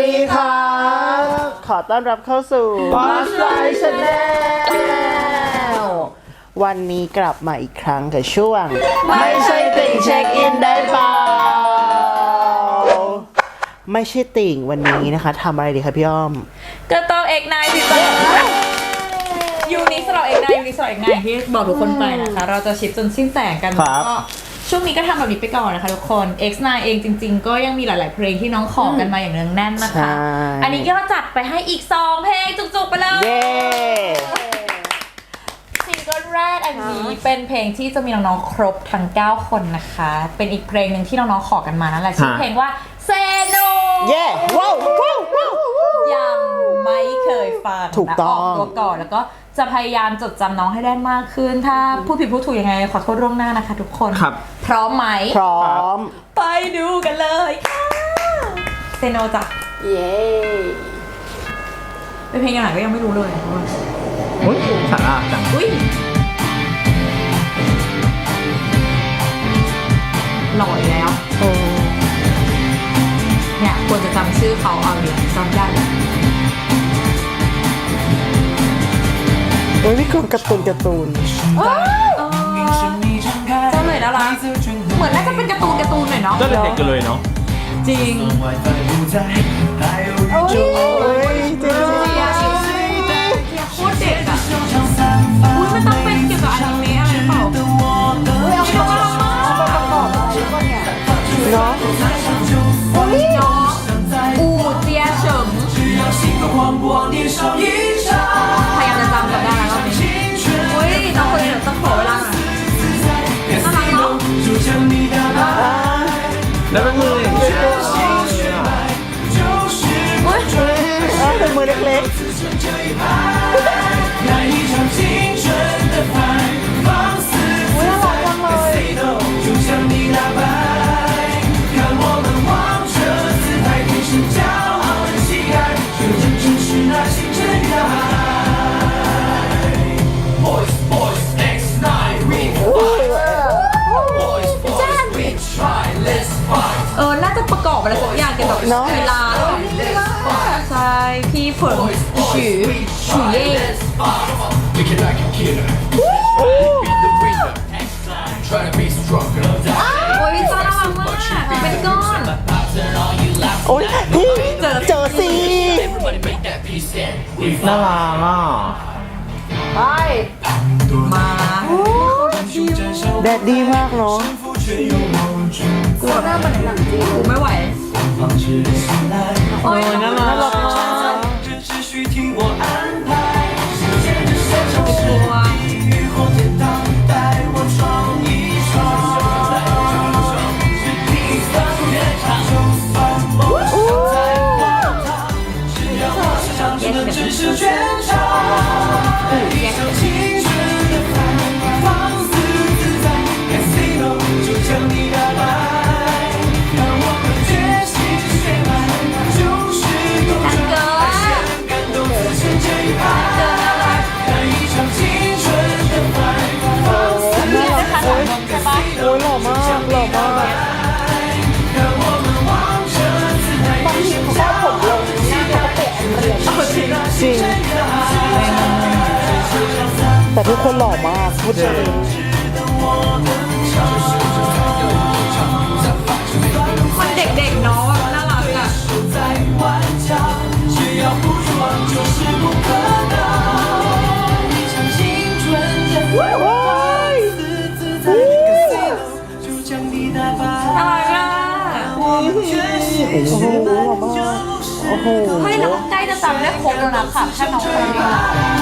ดีครับ ขอต้อนรับเข้าสู่ Boss Life Channel วันนี้กลับมาอีกครั้งกับช่วง ไม่ใช่ติ่งเช็คอินได้เปล่าไม่ใช่ติ่งวันนี้นะคะทำอะไรดีคะพี่อ้อม ก็ต้องเอกนายสิจ๊ะยูนิสำหรับเอกนายยูนิสำหรับเอกนายที่บอกทุกคนไปนะคะ เราจะชิปจนสิ้นแสงกันครับก็ ช่วงนี้ก็ทำแบบนี้ไปก่อนนะคะทุกคน X9 เองจริง ๆ ก็ยังมีหลาย ๆ เพลงที่น้องขอกันมาอย่างเนืองแน่นนะคะ ใช่ อันนี้ก็จัดไปให้อีก 2 เพลงจุก ๆ ไปเลยเย้ ซิงเกิลแรกอันนี้เป็นเพลงที่จะมีน้อง ๆ ครบทั้ง 9 คนนะคะ เป็นอีกเพลงหนึ่งที่น้อง ๆ ขอกันมานั่นแหละชื่อฮะ เพลงว่าเซโน เย้ว้าวว้าวว้าว ยังไม่เคยฟังถูกต้อง นะออกตัวก่อนแล้วก็ จะพยายามจดจำน้องให้ได้มากขึ้น ถ้าพูดผิดพูดถูกยังไงขอโทษล่วงหน้านะคะทุกคนครับ พร้อมไหม พร้อม ไปดูกันเลยค่ะเซโนจ้ะเย้ เป็นเพลงอะไรก็ยังไม่รู้เลยอุ้ยสาระจังอุ้ยหล่ออีกแล้วเนี่ยควรจะจำชื่อเขาเอาเดี๋ยวจำได้แล้ว เอ้ยนี่คือการ์ตูนการ์ตูนเจ้าเลยน่ารักเหมือนน่าจะเป็นการ์ตูนการ์ตูนหน่อยเนาะก็เด็กๆกันเลยเนาะจริงเอ้ยจริงเทียชิวโคตรเด็กอะอุ้ยมันต้องเป็นเกี่ยวกับอนิเมะอะไรหรือเปล่าอุ้ยเอาไปทำอะไรมาเนาะน้องอูเจียเฉิงพยายามะแล้ว เกี่ยวกับเวลาหรือเปล่าใช่พี่เผิงฉือฉือเย่โอ้ยพี่จ้าน่ารักมากเป็นก้อนๆโอ้ยพี่เจอซีน่ารักอะไปมาแดดดีมากเนาะกูหน้ามันหนังจริงกูไม่ไหว โอ้ยน่ แต่ทุกคนหล่อมากพูดจริงมันเด็กๆเนาะแบบน่ารักอะว้ายน่ารักอะโอ้โหหล่อมากโอ้โห เฮ้ยเราก็ใกล้จะจำได้ครบแล้วนะค่ะแค่น้องคน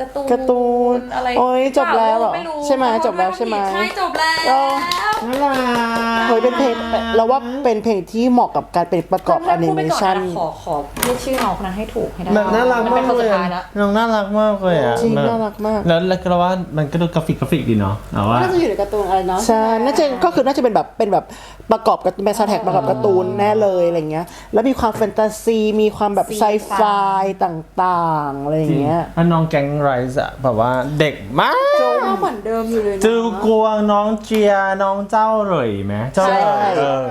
กอบการ์ตูนการ์ตูนอะไรโอ้ยจบแล้วเหรอไม่รู้ใช่ไหมจบแล้วใช่ไหม ใช่จบแล้วเออ น่ารักเฮ้ยเป็นเพลงเราว่าเป็นเพลงที่เหมาะกับการเป็นประกอบแอนิเมชันขอขอพูดชื่อน้องคนนั้นให้ถูกให้ได้แบบน่ารักเป็มานกคนเลสุยดท้ายแล้วน้องน่ารักมากเลยอะจริงแบบน่ารักมาก แล้วแล้วก็ว่ามันก็ดูกราฟิกกราฟิกดีเนาะแต่ว่าน่าจะอยู่ในการ์ตูนอะไรเนาะใช่น่าจะก็คือน่าจะเป็นแบบเป็นแบบประกอบกับเป็นซาวแท็กประกอบการ์ตูนแน่เลยอะไรเงี้ย แล้วมีความแฟนตาซีมีความแบบไซไฟต่างๆอะไรอย่างเงี้ยอันน้องแก๊งไรส์อะแบบว่าเด็กมาก ก็เหมือนเดิมอยู่เลยนะจือกวงน้องเจียน้องเจ้าเหร่ยไหมเจ้าเหร่ยใช่เออ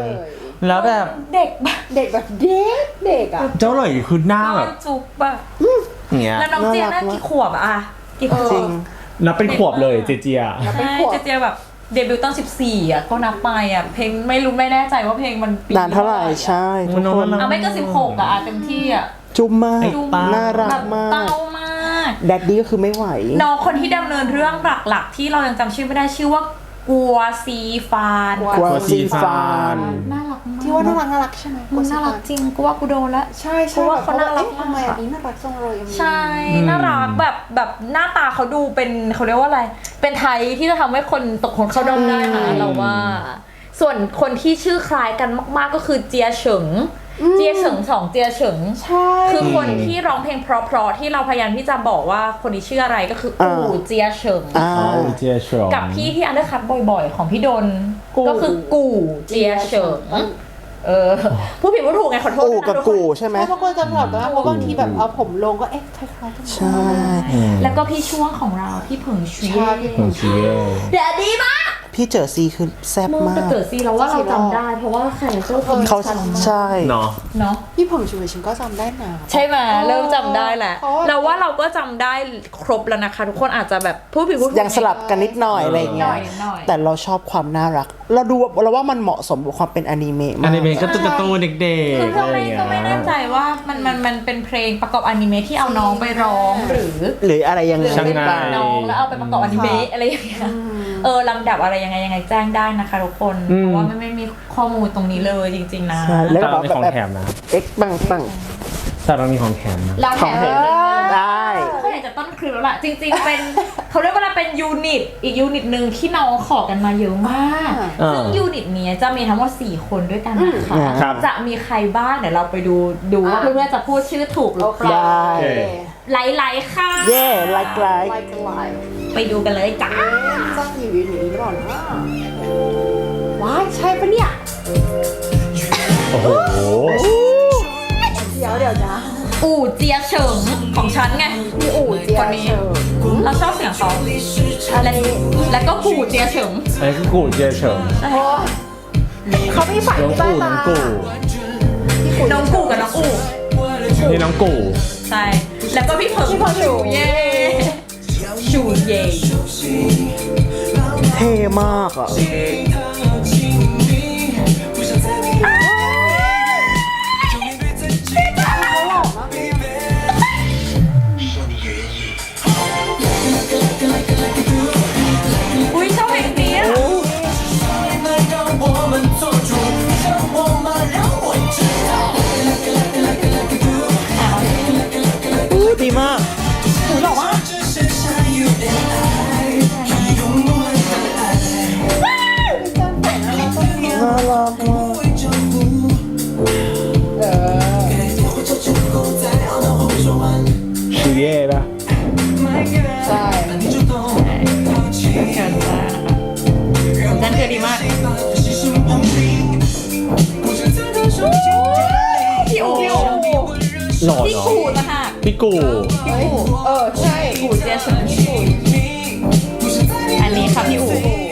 แล้วแบบเด็กแบบเด็กแบบเด็กเด็กอะเจ้าเหร่ยคือหน้าก้อแบนบจุ๊บอะอย่างเงี้ยแล้วน้องเจียน่ากี่ขวบอะอะกี่ขวบจริงนับเป็นขวบเลยเจเจียใช่เจเจแบบเดบิวต์ตั้ง14 อะ ก็นับไปอะ เพลงไม่รู้ไม่แน่ใจว่าเพลงมันปีนานเท่าไหร่ใช่ทุกน้องคน่านรักอะไม่เกิน16อะอะเต็มที่อะ จุ๊บมากไอ้ตาน่ารักแบบมาเต้ากมาก แดดดี้ก็คือไม่ไหว น้องคนที่ดำเนินเรื่องหลักๆ ที่เรายังจำชื่อไม่ได้ชื่อว่ากัวซีฟานกวาซีฟานน่ารักมากที่ว่าน่ารักน่ารักใช่ไหมมันน่ารักจริงกูว่ากูโดนละใช่เพใช่ราะว่าเขาน่ารักอ๊ะทำไมอันนี้น่ารักจังเลยใช่น่ารักแบบแบบหน้าตาเขาดูเป็นเขาเรียกว่าอะไร เป็นไทยที่จะทำให้คนตกคนเข้าดอมได้นะเราว่า ส่วนคนที่ชื่อคล้ายกันมาก ๆก็คือเจียเฉิง เจียเฉิงสองเจียเฉิง ใช่ คือคนที่ร้องเพลงเพราะๆที่เราพยายามที่จะบอกว่าคนนี้ชื่ออะไรก็คืออู่อ่าเจียเฉิง อ่าอ๋อเจียชงกับพี่ที่อันเดอร์คัตบ่อยๆ ของพี่ดน กู่ ก็คือกู่เจียเฉิงเออผู้ผิดผู้ถูกไงขอโทษอูด้วยนะกับทุคนกูใช่ไหมใช่บางคนจำแบบนะเพราะบางทีแบบเอาผมลงก็เอ๊ะคล้ายๆกันใช่ แล้วก็พี่ช่วงของเราพี่เผิงชีใช่พี่ของเจีย เดี๋ยวดีมาก พี่เจอซีคือแซ่บมึงมาแต่กเกิดซีเราว่าเราจำได้ เพราะว่าแคร์เจอร์คนเขาชันมากใช่ เนาะ เนาะ พี่ผมชูฉันก็จำได้นะ ใช่ไหมเริ่มจำได้แหละ เพราะว่า เราว่าเราก็จำได้ครบแล้วนะคะ ทุกคนอาจจะแบบผู้ผิดผู้ถูกยังสลับกันนิดหน่อยอะไรอย่างเงี้ยนิดหน่อย แต่เราชอบความน่ารัก เราดูเราว่ามันเหมาะสมกับความเป็นอนิเมะอัมานก นี้เป็นก็ตุ๊กตาตูนเด็กคือๆก็อะไรอไม่ย่างเงี้ยก็ไม่แน่ใจว่ามันมันมันเป็นเพลงประกอบอนิเมะที่เอาน้องไปร้องหรือหรืออะไรยังหไงรือช่างเป็นไงแบบน้องแล้วเอาไปประกอบอนิเมะอะไรอย่างเงี้ย เออลำดับอะไรยังไงยังไงแจ้งได้นะคะทุกคนเพราะว่าไม่ไม่มีข้อมูลตรงนี้เลยจริง ๆ นะใช่แล้วแต่ก็เรามีของแบบแถมนะ เอ็กปังปัง แต่เรามีของแถมนะ เราของแถแถมมได้ เขาอยากจะต้นคลิปแล้วล่ะจริง ๆ เป็นเขาเรียกว่าเป็นยูนิตอีกยูนิตหนึ่งที่น้องขอกันมาเยอะมากอ่า ซึ่งยูนิตเนี้ยจะมีทั้งหมด4คนด้วยกันนะคะ ครับ จะมีใครบ้างเดี๋ยวเราไปดูดูว่าเพื่อนๆจะพูดชื่อถูกหรือเปล่าได้โอเคไลค์ๆค่ะ เย่ไลค์ไลค์ไลค์กันไลค์ ไปดูกันเลยจ้าจ้างอยู่อยู่นี้หรือเปล่านะว้ายใช่ปะเนี่ย โอ้โห เดี๋ยวเดี๋ยวนะอู่เจียเฉิงของฉันไงพี่อู่เจียคนนี้เฉิงเราชอบเสียงเขาและแล้วก็กู่เจียเฉิงอันนี้คือกูเจียเฉิงโอ้เขามีฝันน้องที่ใต้กูน้ตาองกูน้องกู่กับน้องอู่นี่น้องกู ใช่ แล้วก็พี่เผิงชูเย่ ชูเย เท่มากอะอุ้ พี่อู๋เออ ใช่กูเจียเฉิงอันนี้ค่ะพี่อู๋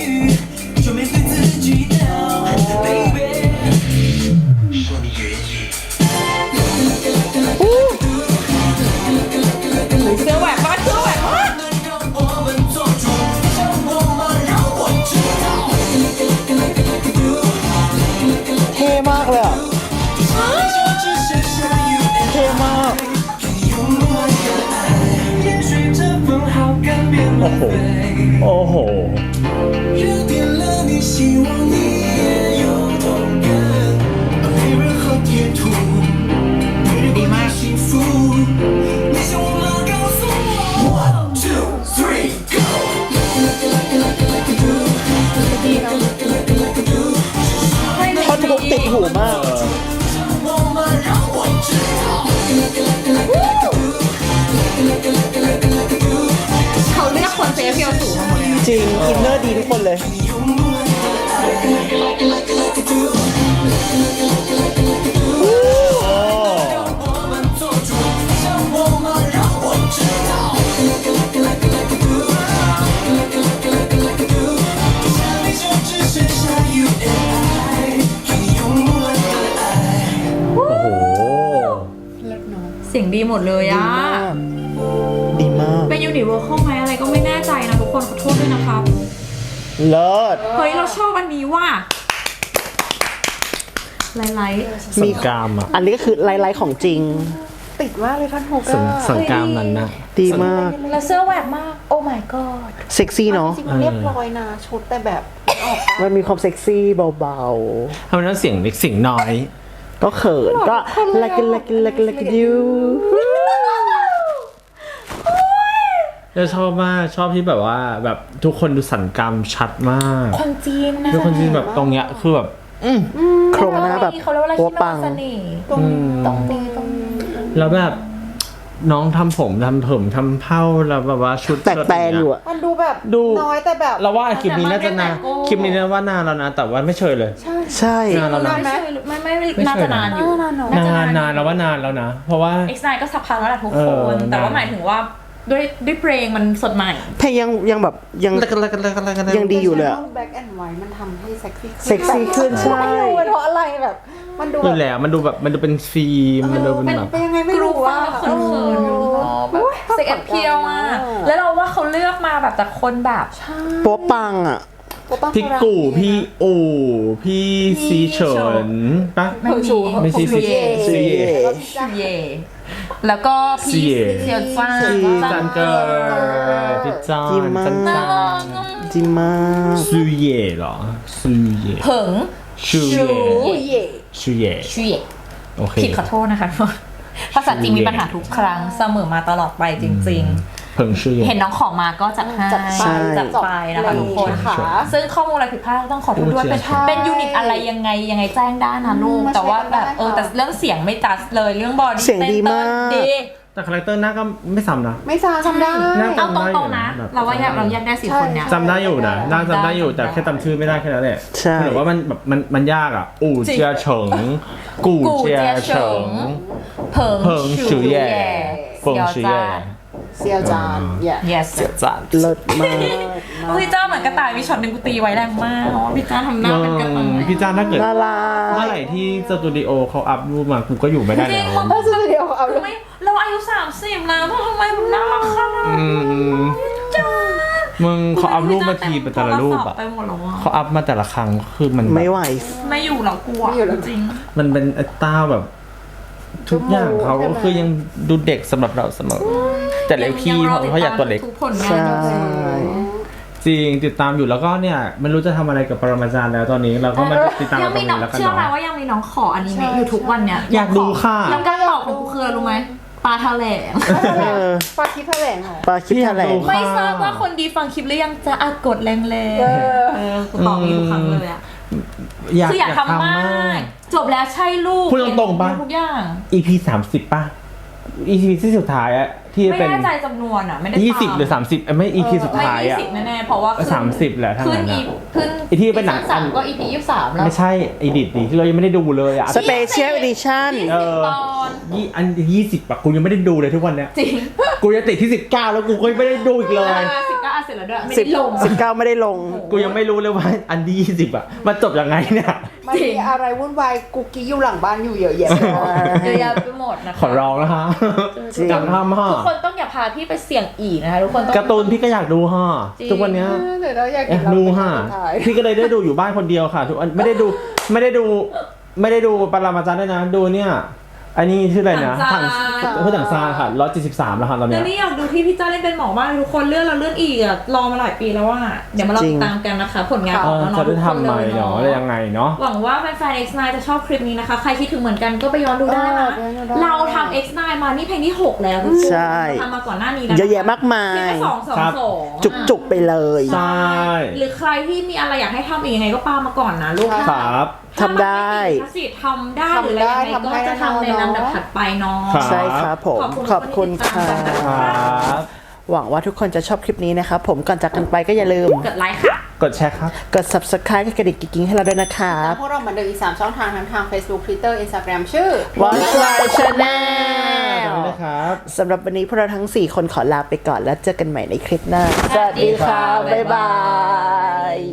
ทุกคนเลยโอ้โหเสียงดีหมดเลยดีอะมากดีมาก เป็นยูนิเวอร์เข้าไหมอะไรก็ไม่แน่ใจนะทุกคนขอโทษด้วยนะครับ เลิศเฮ้ยเราชอบอันนี้ว่ะไลท์ไลท์สังกามอะอันนี้ก็คือไลท์ไลท์ของจริง ติดมากเลยท่อนฮุกสังอะสังกามนั้นนะดีมาก แล้วเสื้อแหวกมาก โอ้ my god เซ็กซี่เนาะจริงๆมันเรียบร้อยนะชุดแต่แบบออกปะมันมีความเซ็กซี่เบาทำไมต้องเสียงเล็กเสียงน้อยๆก็เขินก็ like it like it like it like it you แล้วชอบมากชอบที่แบบว่า แบบทุกคนดูสันกรรมชัดมากคนจีนนะทุกคนที่แบบตรงเนี้ยคือแบบโครงหน้าแบบเขาเรียกว่าอะไรตัวที่ปันงเสน่ห์ตรงอืมตรงนี้ตรงนี้แล้วแบบน้องทำผมทำผมทำเผ้าแล้วแบบว่าชุดแตกแตนอยู่อะมันดูแบบดูน้อยแต่แบบเราว่าคลิปนี้น่าจะนานคลิปนี้น่าว่านานแล้วนะ แต่ว่าไม่เชยเลย ใช่นานแล้วนะไม่ใช่ไม่ไม่ไม่ไม่น่าใช่จะนานอยู่นานเนอะน่าจะนานนานนานแล้วว่านานแล้วนะ เพราะว่า X9 ก็สักพักแล้วแหละทุกเอคอนแต่ว่านานหมายถึงว่า ด้วยด้วยเพลงมันสดใหม่ เพลงยังยังแบบยังยังดีอยู่เลยอะ แบ็กแอนด์ไวท์มันทำให้เซ็กซี่ขึ้นเซ็กซี่ขึ้นใช่ ไม่รู้เป็นเพราะอะไรแบบ มันดูนี่แบบแหละมันดูแบบมันดูเป็นฟิล์มมันดูเป็นแบบ เป็นยังไงไม่รู้ว่าเขินๆแบบเซ็กแอนเพียวมากแล้วเราว่าเขาเลือกมาแบบจากคนแบบ โป๊ปังอะ พี่กู่พี่อู่พี่ซีเฉินปะไม่มี ไม่ใช่ซีซีเย่ ซีเย่ซีเย่ แล้วก็ซีพี่เย่เซียวซ่าพี่ จันเกอร์พี่จอนจิมมาจันน่าจัรังกอะจิมากซูเย่เหรอซูเย่เผิงชูเย่เย่ชูเย่ชุยเย่โอเค ผิดขอโทษนะคะ ภาษาจีนมีปัญหาทุกครั้งเสมอมาตลอดไปจริง เพิ่งชูเย่ๆเห็นน้องของมาก็จัดให้จัดไป จัดไปนะคะทุกคนค่ะซึ่งข้อมูลอะไรผิดพลาดต้องขอโทษด้วยเป็นใช่เป็นยูนิตอะไรยังไงยังไงแจ้งได้นะลูกแต่ว่าแบบเออแต่เรื่องเสียงไม่ตัดเลยเรื่องบอดี้เสียงดีมาก ดี แต่คาแรคเตอร์หน้าก็ไม่ซ้ำนะ ไม่ซาจำได้ น่าเอาตรงๆนะ เราว่าแยกเราแยกได้สี่คนเนี่ย จำได้อยู่นะน่าจำได้อยู่แต่แค่จำชื่อไม่ได้แค่นั้นแหละใช่ หรือว่ามันแบบมันมันยากอะ อู่จริง เจียเฉิง กู่เจียเฉิง เผิงเพิงชื่อแย่เสี่ยวเพิงชื่อแย่ จาน เซียวจานเย่ yes จัดเลิศมากพี่จ้าเหมือนกระต่ายมีช็อตหนึ่งกูตีไว้แรงมากเพราะว่าพี่จ้าทำหน้าเป็นกระต่ายพี่จ้าถ้าเกิดน่ารัเมื่อกไหร่ที่สตูดิโอเขาอัพรูปมากูก็อยู่ไม่ได้จริแล้งว เขาถ้าสตูดิโอเอาทำไมเราอายุสามสิบแล้วทำไมมันน่ารักขนาดอืนี้มจ้ามึงเขาอัพรูปมาทีเป็นแต่ละรูปอะไปหมดแล้วอะเขาอัพมาแต่ละครั้งคือมันแบบไม่ไหว ไม่อยู่แล้วกลัวจริง มันเป็นไอ้ต้าแบบ ทุกอย่างเขาก็คือยังดูเด็กสำหรับเราเสมอ แต่เล็กพี่เพราะเขาอยากตัวเล็ก ทุกผลงานใช่ จริงติดตามอยู่แล้วก็เนี่ยไม่รู้จะทำอะไรกับปรมาจารย์แล้วตอนนี้เราก็มาติดตามยักันตรมีงน้อนี้งแล้วกันเชื่อไหมเนาะ ว่ายังมีน้องขออนิเมะอยู่ทุกวันเนี่ยอยากดูค่ะแล้วการตอบของกูคืออะไรรู้ไหมปลาทะแหลง เออปาคิดแถลงเหรอปลาคิดแถลง ไม่ทราบว่าคนดีฟังคลิปหรือยังจะอากดแรงๆ เออ เออกูตอบนี้ทุกครั้งเลยอะอยากคืออยากทำมาก จบแล้วใช่ลูกพูดตรงๆปะทุกอย่าง EP สามสิบป่ะ EP ที่สุดท้ายอะที่ไม่เป็น แน่ใจจำนวนอะ ไม่ได้ยี่สิบตามหรือสามสิบไม่ EP สุดไม่ท้ายยี่อะสิบแน่ๆเพราะว่าขึ้นสามสิบแหละทั้งขึ้นนั้นอีอะ ขึ้นไอ้ที่เป็นหนัง ซีซั่สามก็ EP ยี่สิบสามแล้ว ไม่ใช่ไอดิดดิที่เรายังไม่ได้ดูเลยอะสเปเชียล e ดิชั่นยี่เอสิบอตอน ยี่อันยี่สิบอะกูยังไม่ได้ดูเลยทุกวันเนี้ยจริง กูจะติดที่สิบเก้าแล้วกูก็ยังไม่ได้ดูอีกเลย สิบเก้าเสร็จแล้วด้วยไม่สิบได้ลงสิบเก้าไม่ได้ลง กูยังไม่รู้เลยว่าอันที่ยี่สิบอะมันจบยังไงเนี่ย มันมีอะไรวุ่นวายกุ๊กกี้อยู่หลังบ้านอยู่เยอะแยะเยอะแยะไปหมดนะคะขอร้องนะคะจริงจังทำฮะทุกคนต้องอย่าพาพี่ไปเสี่ยงอีกนะคะทุกคนต้อง การ์ตูนพี่ก็อยากดูฮะจริง ทุกวันเนี้ยเดี๋ยวเราอยากเอ๊ะกินเราดูเป็นฮะคนสุดท้ายพี่ก็เลยได้ดูอยู่บ้านคนเดียวค่ะทุกอันไม่ได้ดูไม่ได้ดู ไม่ได้ดูปรามาจารย์ด้วยนะ ดูเนี่ย อันนี้ชื่ออะไรนะถังซานเพื่อถังซานค่ะร้อยเจ็ดสิบสามแล้วค่ะตอนเดี๋เนี้ยวยนี้อยาก ดูที่พี่จ้าเล่นเป็นหมอบ้างทุกคนเลื่อนเราเลื่อนอีกอะรอมาหลายปีแล้วว่าเดี๋ยวมาลองจริงติดตามกันนะคะ ผลงานเอของอน้องๆจะได้ทุกคนทำใหม่เลยเนาะอะไรยังไงเนาะ หวังว่าแฟนๆ X9 จะชอบคลิปนี้นะคะ ใครคิดถึงเหมือนกันก็ไปย้อนดูได้นะเออไปย้อนดูได้ เราทำ X9 มานี่เพลงที่6แล้วทุกคนใช่เราทำมาก่อนหน้านี้แล้วเยอะแยะมากมาเพลงย ที่สองสองครับ สองจุกจุกๆไปเลย ใช่ หรือใครที่มีอะไรอยากให้ทำอีกยังไงก็ปามาก่อนนะลูกครับ ทำได้ ถ้าสิทำได้หรืออะไรยังไงทำได้ก็จะทำในทำให้ลำดับถัดไปเนาะ ครับ ใช่ครับผมขอบคุณค่ะ ครับหวังว่าทุกคนจะชอบคลิปนี้นะครับ ผมก่อนจากกันไปก็อย่าลืม กดไลค์ค่ะ กดแชร์ครับ กด subscribe กดกระดิ่งกิ๊งๆให้เราด้วยนะครับ พวกเราเหมือนเดิมอีก3ช่องทางทั้งทาง Facebook Twitter Instagram ชื่อ One Fly ขอบ Channel คุณนะครับสำหรับวันนี้พวกเราทั้ง 4 คนขอลาไปก่อนแล้วเจอกันใหม่ในคลิปหน้า สวัสดีค่ะ บ๊ายบาย